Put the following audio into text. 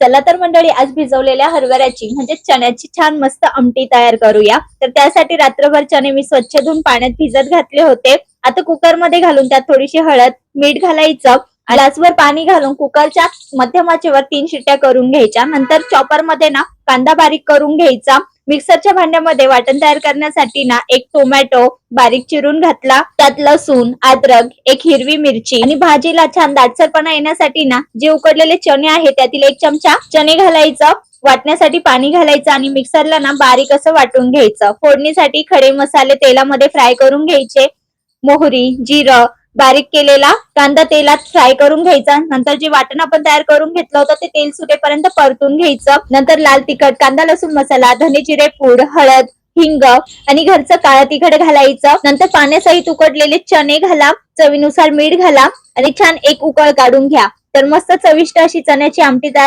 चला तर मंडळी आज भिजवलेल्या हरभऱ्याची म्हणजे चण्याची छान मस्त आमटी तयार करूया. तर त्यासाठी रात्रभर चणे मी स्वच्छ धुवून पाण्यात भिजत घातले होते. आता कुकरमध्ये घालून त्यात थोडीशी हळद मीठ घालायचं. ग्लासभर पाणी घालून कुकरच्या मध्यमाचेवर तीन शिट्ट्या करून घ्यायच्या. नंतर चॉपरमध्ये ना कांदा बारीक करून घ्यायचा. मिक्सरच्या भांड्यामध्ये वाटण तयार करण्यासाठी ना एक टोमॅटो बारीक चिरून घातला. त्यात लसूण अद्रक एक हिरवी मिरची आणि भाजीला छान दाटसरपणा येण्यासाठी ना जे उकडलेले चणे आहे त्यातील एक चमचा चणे घालायचं वाटण्यासाठी पाणी घालायचं आणि मिक्सरला ना बारीक असं वाटून घ्यायचं. फोडणीसाठी खडे मसाले तेलामध्ये फ्राय करून घ्यायचे. मोहरी जिरं बारीक केलेला कांदा तेलात फ्राय करून घ्यायचा. नंतर जे वाटण आपण तयार करून घेतलं होतं ते तेल सुटेपर्यंत परतून घ्यायचं. नंतर लाल तिखट कांदा लसूण मसाला धने जिरे पूड हळद हिंग आणि घरचं काळं तिखट घालायचं. नंतर पाण्यासहित उकडलेले चणे घाला चवीनुसार मीठ घाला आणि छान एक उकळ काढून घ्या. तर मस्त चविष्ट अशी चण्याची आमटी तयार